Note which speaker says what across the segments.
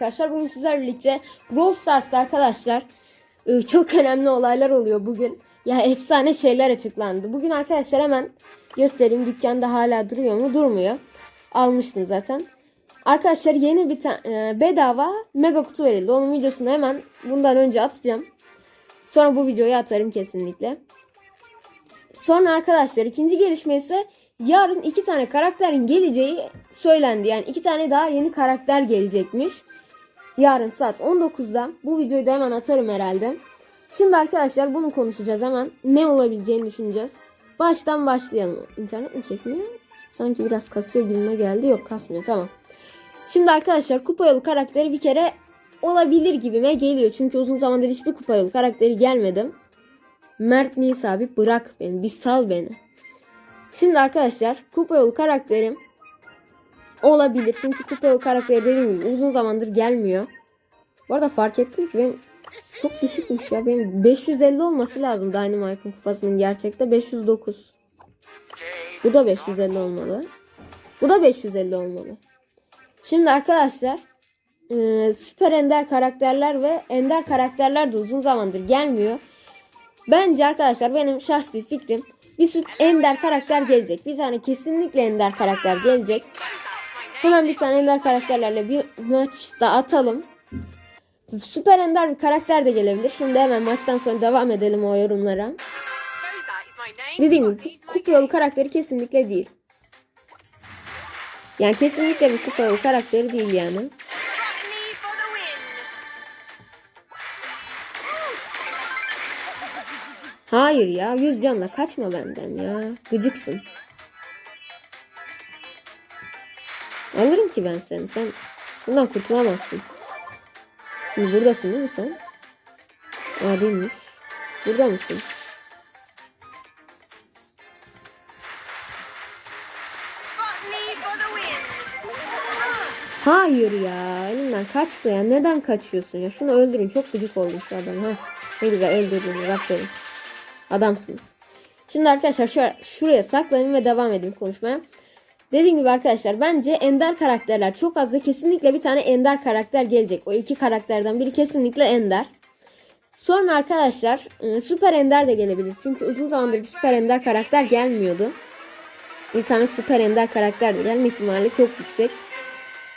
Speaker 1: arkadaşlar. Bugün sizlerle birlikte Brawl Stars'ta arkadaşlar e, çok önemli olaylar oluyor bugün. Ya efsane şeyler açıklandı. Bugün arkadaşlar hemen göstereyim. Dükkanda hala duruyor mu? Durmuyor. Almıştım zaten. Arkadaşlar yeni bir tane bedava mega kutu verildi. Onun videosunu hemen bundan önce atacağım. Sonra bu videoyu atarım kesinlikle. Sonra arkadaşlar ikinci gelişme ise yarın iki tane karakterin geleceği söylendi. Yani iki tane daha yeni karakter gelecekmiş. Yarın saat 19'da. Bu videoyu da hemen atarım herhalde. Şimdi arkadaşlar bunu konuşacağız hemen. Ne olabileceğini düşüneceğiz. Baştan başlayalım. İnternet mi çekmiyor? Sanki biraz kasıyor gibime geldi. Yok kasmıyor tamam. Şimdi arkadaşlar kupa karakteri bir kere olabilir gibime geliyor. Çünkü uzun zamandır hiçbir kupa karakteri gelmedi. Mert Nisa abi bırak beni. Bir sal beni. Şimdi arkadaşlar kupa karakterim olabilir. Çünkü kupa karakteri dediğim gibi uzun zamandır gelmiyor. Bu arada fark ettim ki benim çok düşükmüş ya. Benim 550 olması lazım Dynamite'ın kupasının gerçekte 509. Bu da 550 olmalı. Bu da 550 olmalı. Şimdi arkadaşlar e, süper ender karakterler ve ender karakterler de uzun zamandır gelmiyor. Bence arkadaşlar benim şahsi fikrim bir süper ender karakter gelecek. Bir tane kesinlikle ender karakter gelecek. Hemen bir tane ender karakterlerle bir maç da atalım. Süper ender bir karakter de gelebilir. Şimdi hemen maçtan sonra devam edelim o yorumlara. Dediğim gibi kupa yolu karakteri kesinlikle değil. Yani kesinlikle bir kupa yolu karakteri değil yani. Hayır ya yüz canla kaçma benden ya. Gıcıksın. Alırım ki ben seni. Sen bundan kurtulamazsın. Şimdi buradasın değil mi sen? Aa değilmiş. Burada mısın? Hayır ya. Elimden kaçtı ya. Neden kaçıyorsun ya? Şunu öldürün. Çok gıcık oldum şu adamı. Ha. Ne güzel öldürdünüz. Aferin. Adamsınız. Şimdi arkadaşlar şuraya, şuraya saklayın ve devam edeyim konuşmaya. Dediğim gibi arkadaşlar bence ender karakterler çok az da kesinlikle bir tane ender karakter gelecek. O iki karakterden biri kesinlikle ender. Sonra arkadaşlar e, süper ender de gelebilir. Çünkü uzun zamandır bir süper ender karakter gelmiyordu. Bir tane süper ender karakter de gelme ihtimali çok yüksek.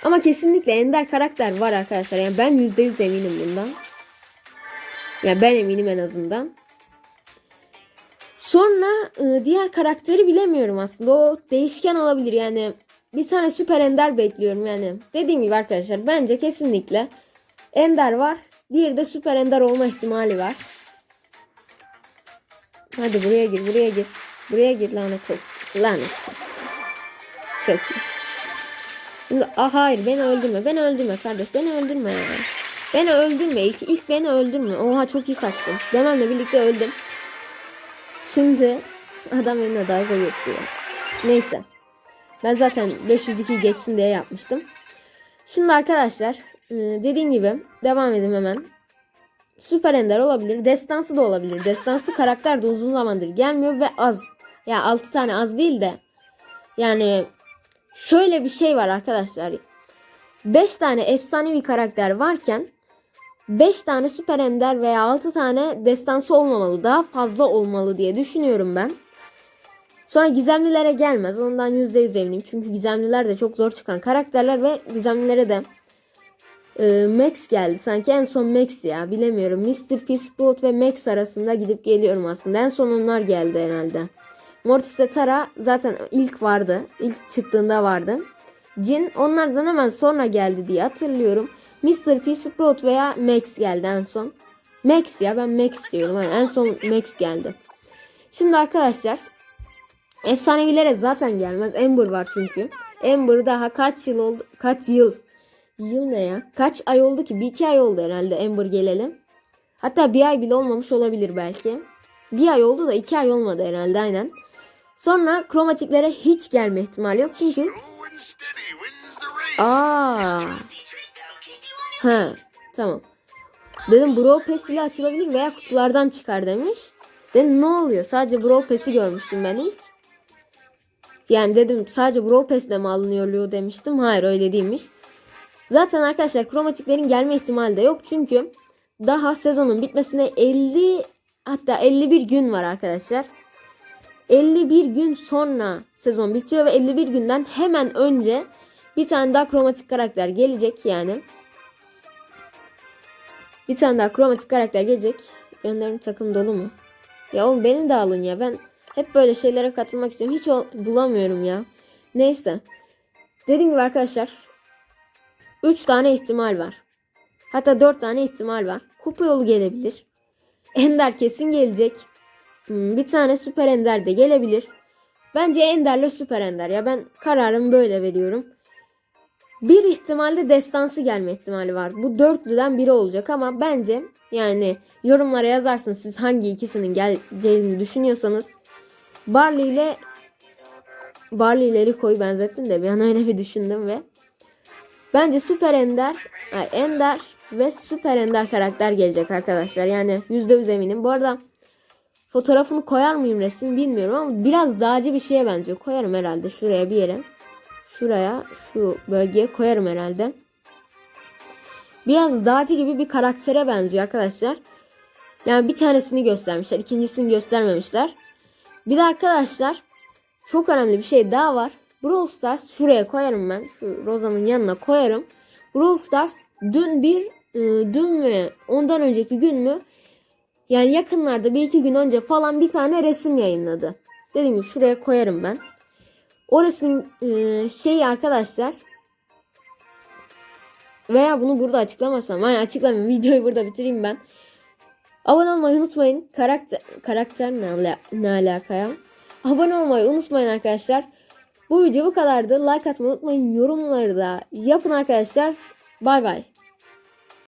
Speaker 1: Ama kesinlikle ender karakter var arkadaşlar. Yani ben %100 eminim bundan. Yani ben eminim en azından. Sonra e, diğer karakteri bilemiyorum aslında. O değişken olabilir yani. Bir tane süper ender bekliyorum yani. Dediğim gibi arkadaşlar bence kesinlikle ender var. Diğeri de süper ender olma ihtimali var. Hadi buraya gir buraya gir. Buraya gir lanet olsun. Lanet olsun. Çok iyi. Şimdi, ah hayır beni öldürme. Beni öldürme kardeş. Beni öldürme ya. Beni öldürme. İlk, ilk beni öldürme. Oha çok iyi kaçtım. Dememle birlikte öldüm. Şimdi adam benimle dalga geçiyor. Neyse. Ben zaten 502 geçsin diye yapmıştım. Şimdi arkadaşlar e, dediğim gibi devam edelim hemen. Süper Ender olabilir. Destansı da olabilir. Destansı karakter de uzun zamandır gelmiyor ve az. Ya yani 6 tane az değil de. Yani şöyle bir şey var arkadaşlar. 5 tane efsanevi karakter varken 5 tane süper ender veya 6 tane destansı olmamalı. Daha fazla olmalı diye düşünüyorum ben. Sonra gizemlilere gelmez. Ondan %100 eminim. Çünkü gizemliler de çok zor çıkan karakterler ve gizemlilere de e, Max geldi. Sanki en son Max ya. Bilemiyorum. Mr. Peacewood ve Max arasında gidip geliyorum aslında. En son onlar geldi herhalde. Mortis ve Tara zaten ilk vardı. İlk çıktığında vardı. Jin onlardan hemen sonra geldi diye hatırlıyorum. Mr. P. Sprout veya Max geldi en son. Max ya ben Max diyorum. Yani en son Max geldi. Şimdi arkadaşlar efsanevilere zaten gelmez. Amber var çünkü. Amber daha kaç yıl oldu? Kaç yıl? Yıl ne ya? Kaç ay oldu ki? Bir iki ay oldu herhalde Amber gelelim. Hatta bir ay bile olmamış olabilir belki. Bir ay oldu da iki ay olmadı herhalde aynen. Sonra kromatiklere hiç gelme ihtimali yok çünkü Aa. Ha, tamam. Dedim Brawl Pass ile açılabilir veya kutulardan çıkar demiş. Dedim ne oluyor? Sadece Brawl Pass'i görmüştüm ben ilk. Yani dedim sadece Brawl Pass ile mi alınıyor demiştim. Hayır öyle değilmiş. Zaten arkadaşlar kromatiklerin gelme ihtimali de yok. Çünkü daha sezonun bitmesine 50 hatta 51 gün var arkadaşlar. 51 gün sonra sezon bitiyor ve 51 günden hemen önce bir tane daha kromatik karakter gelecek yani. Bir tane daha kromatik karakter gelecek. Gönderim takım dolu mu? Ya oğlum beni de alın ya. Ben hep böyle şeylere katılmak istiyorum. Hiç bulamıyorum ya. Neyse. Dediğim gibi arkadaşlar 3 tane ihtimal var. Hatta 4 tane ihtimal var. Kupa yolu gelebilir. Ender kesin gelecek. Hmm, Bir tane süper ender de gelebilir. Bence enderle süper ender. Ya ben kararımı böyle veriyorum. Bir ihtimalle destansı gelme ihtimali var. Bu dörtlüden biri olacak ama bence yani yorumlara yazarsınız siz hangi ikisinin geleceğini düşünüyorsanız. Barley ile Barley ile Rico'yu benzettim de bir an öyle bir düşündüm ve bence Süper Ender, Ender ve Süper Ender karakter gelecek arkadaşlar. Yani %100 eminim. Bu arada fotoğrafını koyar mıyım resmi bilmiyorum ama biraz dağcı bir şeye benziyor. Koyarım herhalde şuraya bir yere. Şuraya şu bölgeye koyarım herhalde. Biraz dağcı gibi bir karaktere benziyor arkadaşlar. Yani bir tanesini göstermişler. ikincisini göstermemişler. Bir de arkadaşlar çok önemli bir şey daha var. Brawl Stars şuraya koyarım ben. Şu Roza'nın yanına koyarım. Brawl Stars dün bir e, dün mü ondan önceki gün mü yani yakınlarda bir iki gün önce falan bir tane resim yayınladı. Dediğim gibi şuraya koyarım ben. O resmin e, şeyi arkadaşlar veya bunu burada açıklamasam. Hayır açıklamayayım. Videoyu burada bitireyim ben. Abone olmayı unutmayın. Karakter, karakter ne, ala- ne alaka? Abone olmayı unutmayın arkadaşlar. Bu video bu kadardı. Like atmayı unutmayın. Yorumları da yapın arkadaşlar. Bay bay.